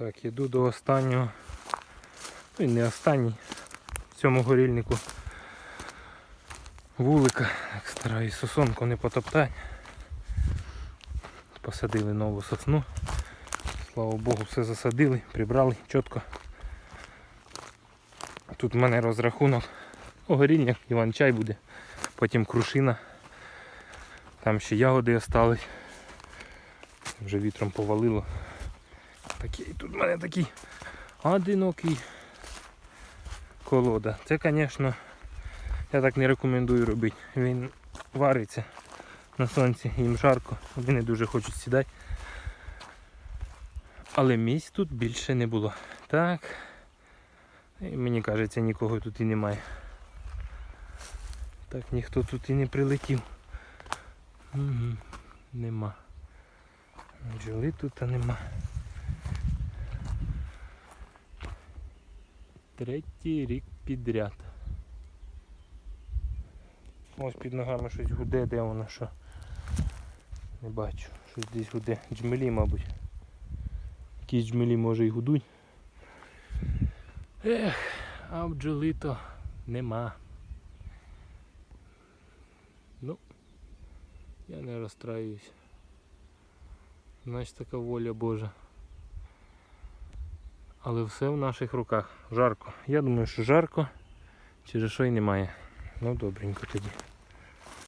Так, іду до останнього. Ну і не останній. В цьому горільнику вулика. Стараюсь сосонку не потоптати. Посадили нову сосну. Слава Богу, все засадили, прибрали чітко. Тут в мене розрахунок. Огорільник, Іван-чай буде, потім крушина. Там ще ягоди остались. Вже вітром повалило. Такий, тут в мене такий одинокий колода. Це, звісно, я так не рекомендую робити. Він вариться на сонці, їм жарко, вони не дуже хочуть сідати. Але місць тут більше не було. Так. І мені кажеться, нікого тут і немає. Так ніхто тут і не прилетів. Угу. Нема. Бджоли тут нема. Третій рік підряд. Ось під ногами щось гуде, де воно що. Не бачу. Щось десь гуде. Джмелі, мабуть. Якісь джмелі може і гудуть. Ех, а бджоли то нема. Ну, я не розстраюсь. Значить така воля Божа. Але все в наших руках. Жарко. Я думаю, що жарко, через що й немає. Ну добренько тоді.